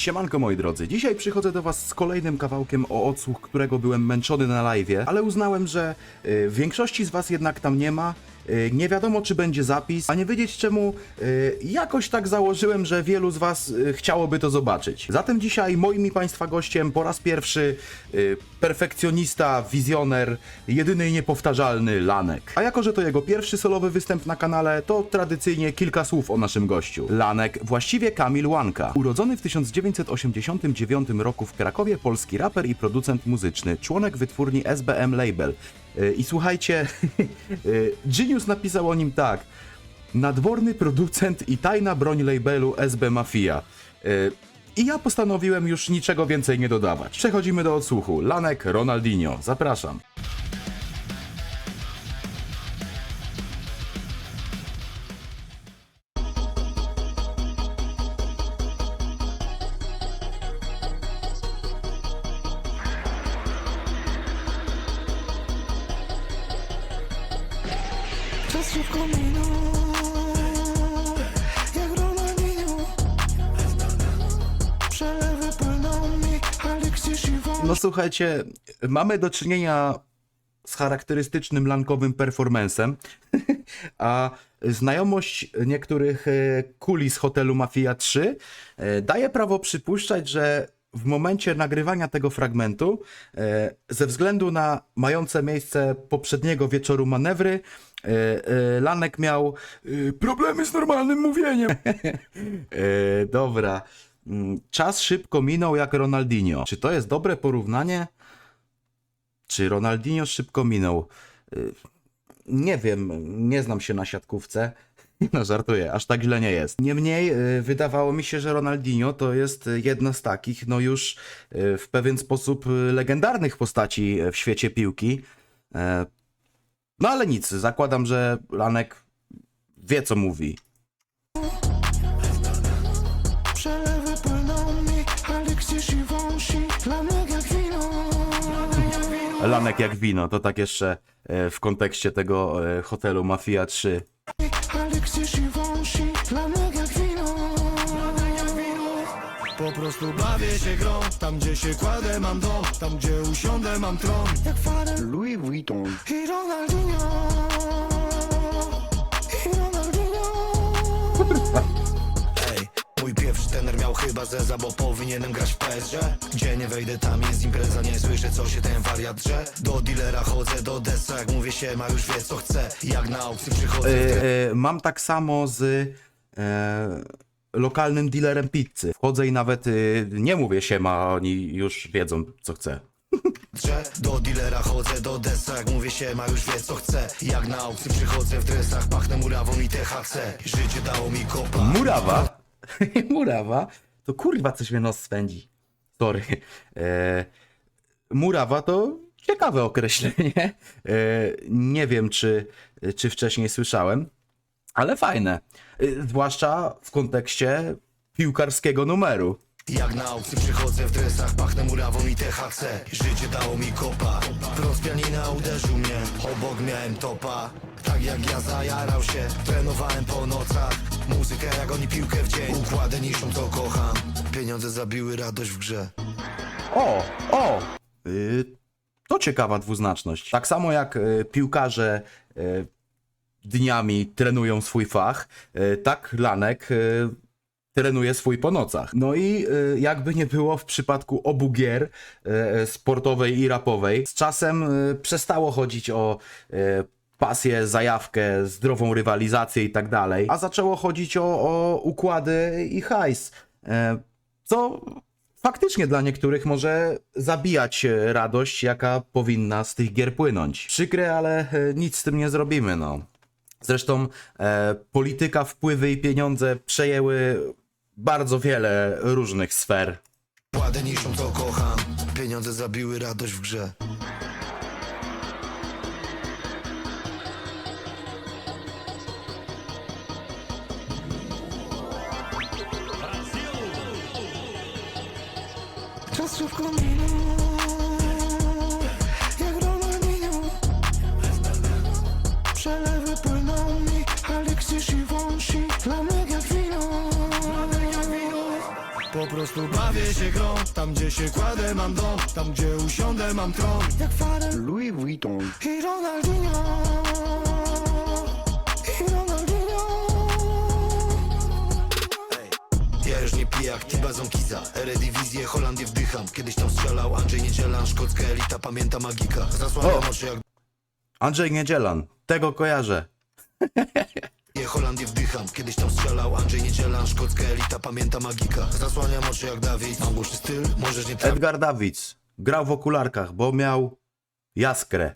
Siemanko moi drodzy, dzisiaj przychodzę do was z kolejnym kawałkiem o odsłuch, którego byłem męczony na live'ie, ale uznałem, że y, większości z was jednak tam nie ma, nie wiadomo czy będzie zapis, a nie wiedzieć czemu, y, jakoś tak założyłem, że wielu z was y, chciałoby to zobaczyć. Zatem dzisiaj moim i państwa gościem po raz pierwszy y, perfekcjonista, wizjoner, jedyny i niepowtarzalny Lanek. A jako, że to jego pierwszy solowy występ na kanale, to tradycyjnie kilka słów o naszym gościu. Lanek, właściwie Kamil Łanka. Urodzony w 1989 roku w Krakowie, polski raper i producent muzyczny, członek wytwórni SBM Label. Y, I słuchajcie, y, Genius napisał o nim tak. Nadworny producent i tajna broń labelu SB Mafia. Y, I ja postanowiłem już niczego więcej nie dodawać. Przechodzimy do odsłuchu. Lanek Ronaldinho. Zapraszam. Szybko minął Jak Ronaldinho Przelewy płyną mi Aleksis i wąż No słuchajcie, mamy do czynienia z charakterystycznym lankowym performancem, a znajomość niektórych e, kulis hotelu Mafia 3 e, daje prawo przypuszczać, że w momencie nagrywania tego fragmentu, e, ze względu na mające miejsce poprzedniego wieczoru manewry, e, e, Lanek miał problemy z normalnym mówieniem. Dobra. Mm, Czas szybko minął jak Ronaldinho. Czy to jest dobre porównanie? Czy Ronaldinho szybko minął? Nie wiem, nie znam się na siatkówce. No żartuję, aż tak źle nie jest. Niemniej y, wydawało mi się, że Ronaldinho to jest y, jedna z takich, no już y, w pewien sposób legendarnych postaci w świecie piłki. No ale nic, zakładam, że Lanek wie co mówi. Przelewy płyną mi Aleksis i wąsi Lanek jak wino Lanek jak wino, to tak jeszcze w kontekście tego hotelu Mafia 3. Aleksis i wąsi jak wino Po prostu bawię się grą. Tam gdzie się kładę mam dom. Tam gdzie usiądę mam tron. Jak Farel Louis Vuitton. I Ronaldinho. I Ronaldinho tener miał chyba zeza Bo powinienem grać w PSG Gdzie nie wejdę tam jest impreza Nie słyszę co się ten wariat drze. Do dealera chodzę do desa Jak mówię się ma już wie co chce. Jak na aukcji przychodzę w E, e, mam tak samo z e, lokalnym dealerem pizzy. Wchodzę i nawet e, nie mówię siema, oni już wiedzą co chcę. drze. Do dealera chodzę do desa Jak mówię się ma już wie co chce. Jak na aukcji przychodzę w dresach Pachnę murawą i THC Życie dało mi kopa. Murawa? Murawa? To kurwa coś mnie nos swędzi. Sorry. E, murawa to ciekawe określenie. E, nie wiem, czy, czy wcześniej słyszałem, ale fajne. E, zwłaszcza w kontekście piłkarskiego numeru. Jak na aukcji przychodzę w dresach Pachnę murawą i THC Życie dało mi kopa Prost pianina uderzył mnie Obok miałem topa Tak jak ja zajarał się Trenowałem po nocach Muzykę jak oni piłkę w dzień Układę niszą to kocham Pieniądze zabiły radość w grze O, o! Y, to ciekawa dwuznaczność. Tak samo jak y, piłkarze y, dniami trenują swój fach, y, tak Lanek y, trenuje swój po nocach. No i y, jakby nie było w przypadku obu gier y, sportowej i rapowej, z czasem y, przestało chodzić o y, pasję, zajawkę, zdrową rywalizację i tak dalej, a zaczęło chodzić o, o układy i hajs. E, Co faktycznie dla niektórych może zabijać radość, jaka powinna z tych gier płynąć. Przykre, ale e, nic z tym nie zrobimy, no. Zresztą e, polityka, wpływy i pieniądze przejęły bardzo wiele różnych sfer. Układę niszą to kocham Pieniądze zabiły radość w grze Czas szybko minął Jak Ronaldinho Przelewy płyną mi Aleksis i wąsi. Lanek jak wino. Po prostu bawię się grą. Tam gdzie się kładę mam dom. Tam gdzie usiądę mam tron. Jak Farel Louis Vuitton. i Ronaldinho Jak Eredivisie, Holandię wdycham. Kiedyś tam strzelał Andrzej Niedzielan Szkocka elita, pamięta magika. Zasłaniam oczy jak Andrzej Niedzielan, tego kojarzę. je Holandię wdycham. Kiedyś tam strzelał Andrzej Szkocka elita, pamięta magika. Zasłaniam oczy jak Dawid. Mam głuszy styl, możesz nie trafić. Edgar Davids grał w okularkach, bo miał jaskrę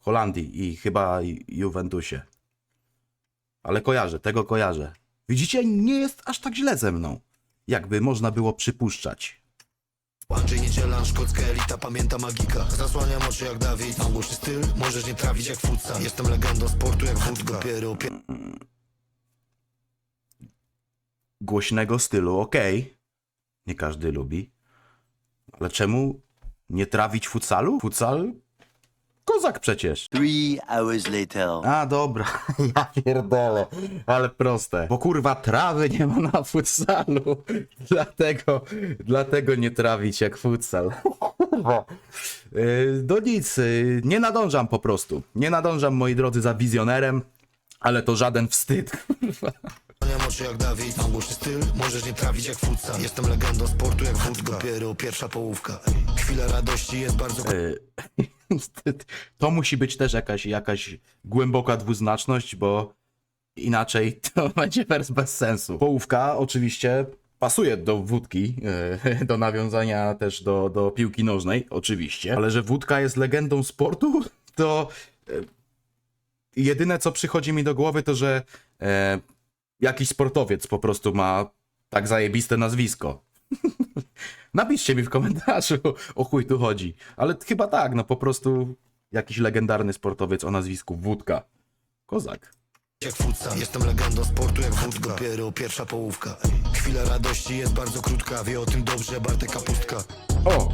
w Holandii i chyba Juventusie. Ale kojarzę, tego kojarzę. Widzicie, nie jest aż tak źle ze mną, jakby można było przypuszczać. Andrzej Niedzielan Szkocka elita, pamięta magika Zasłaniam oczy jak Dawid Mam głuszy styl, możesz nie trafić jak futsal Jestem legendą sportu jak wódka Dopiero pie... Głośnego stylu, okej. Nie każdy lubi. Ale czemu nie trawić futsalu? Futsal? Kozak przecież. Three hours later. A, dobra. Ja pierdolę. Ale proste. Bo kurwa trawy nie ma na futsalu. Dlatego, dlatego nie trawić jak futsal. Kurwa. Yy, Do nic. yy, Nie nadążam po prostu. Nie nadążam, moi drodzy, za wizjonerem. Ale to żaden wstyd. Kurwa. Zasłaniam oczy jak Dawid Mam głuszy styl, możesz nie trafić jak futsal Jestem legendą sportu jak wódka Dopiero pierwsza połówka Chwila radości jest bardzo Yy, To musi być też jakaś, jakaś głęboka dwuznaczność, bo inaczej to będzie wers bez sensu. Połówka oczywiście pasuje do wódki, yy, do nawiązania też do, do piłki nożnej, oczywiście, ale że wódka jest legendą sportu, to yy, jedyne co przychodzi mi do głowy to, że yy, jakiś sportowiec po prostu ma tak zajebiste nazwisko. Napiszcie mi w komentarzu, o chuj tu chodzi. Ale chyba tak, no po prostu jakiś legendarny sportowiec o nazwisku Wódka. Kozak. jak futsal Jestem legendą sportu jak wódka Dopiero pierwsza połówka Chwila radości jest bardzo krótka Wie o tym dobrze Bartek Kapustka O!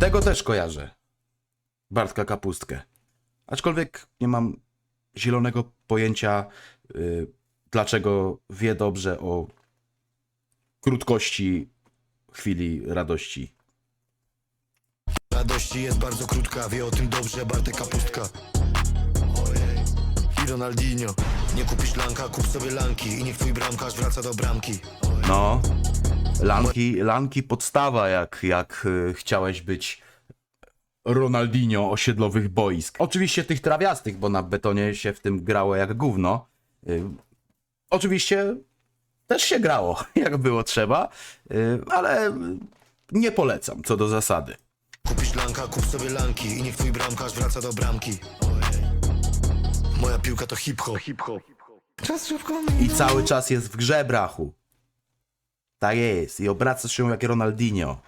Tego też kojarzę. Bartka Kapustkę. Aczkolwiek nie mam zielonego pojęcia, y, dlaczego wie dobrze o krótkości chwili radości. Radości jest bardzo krótka Wie o tym dobrze Bartek Kapustka I Ronaldinho Nie kupisz lanka, kup sobie lanki I niech twój bramkarz wraca do bramki No, lanki, lanki podstawa, jak, jak y, chciałeś być Ronaldinho osiedlowych boisk. Oczywiście tych trawiastych, bo na betonie się w tym grało jak gówno. Y, oczywiście też się grało, jak było trzeba, y, ale nie polecam co do zasady. Kupisz lanka, kup sobie lanki I niech twój bramkarz wraca do bramki Moja piłka to hip-hop hip-hop Czas szybko I cały czas jest w grze, brachu. Tak jest. I obracasz się jak Ronaldinho.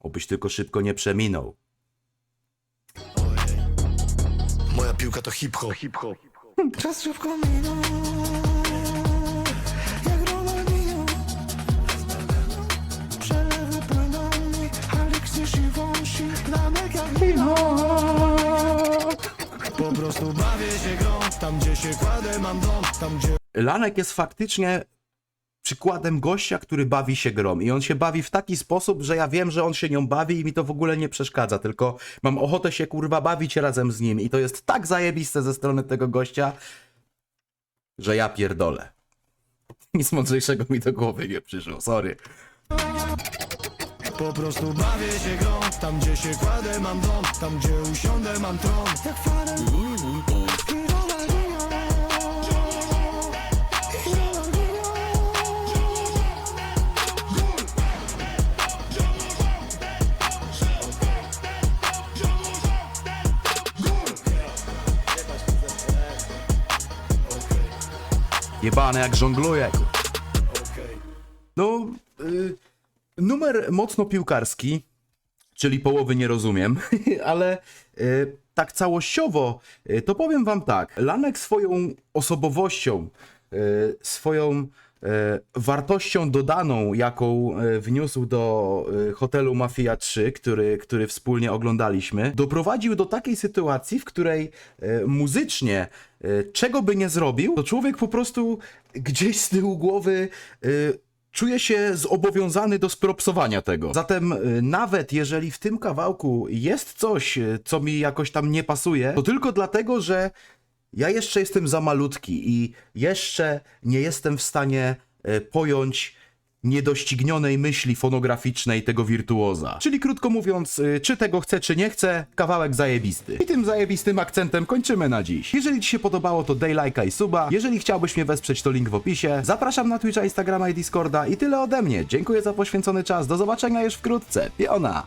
Obyś tylko szybko nie przeminął. Moja piłka to hip-hop hip-hop Czas szybko minął Po prostu bawię się grą Tam gdzie się kładę mam dom Tam gdzie Lanek jest faktycznie przykładem gościa, który bawi się grą. I on się bawi w taki sposób, że ja wiem, że on się nią bawi i mi to w ogóle nie przeszkadza. Tylko mam ochotę się kurwa bawić razem z nim. I to jest tak zajebiste ze strony tego gościa, że ja pierdolę. Nic mądrzejszego mi do głowy nie przyszło, sorry. Po prostu bawię się grą. Tam gdzie się kładę mam dom. Tam gdzie usiądę mam tron. Jak Ronaldinho Jebane jak żongluje. No, y, numer mocno piłkarski, czyli połowy nie rozumiem, ale y, tak całościowo, y, to powiem wam tak. Lanek swoją osobowością, y, swoją wartością dodaną, jaką wniósł do hotelu Mafia 3, który, który wspólnie oglądaliśmy, doprowadził do takiej sytuacji, w której muzycznie, czego by nie zrobił, to człowiek po prostu gdzieś z tyłu głowy czuję się zobowiązany do spropsowania tego. Zatem y, nawet jeżeli w tym kawałku jest coś, y, co mi jakoś tam nie pasuje, to tylko dlatego, że ja jeszcze jestem za malutki i jeszcze nie jestem w stanie e, pojąć niedoścignionej myśli fonograficznej tego wirtuoza. Czyli krótko mówiąc, e, czy tego chcę, czy nie chcę, kawałek zajebisty. I tym zajebistym akcentem kończymy na dziś. Jeżeli Ci się podobało, to daj lajka i suba. Jeżeli chciałbyś mnie wesprzeć, to link w opisie. Zapraszam na Twitcha, Instagrama i Discorda i tyle ode mnie. Dziękuję za poświęcony czas. Do zobaczenia już wkrótce. Piona!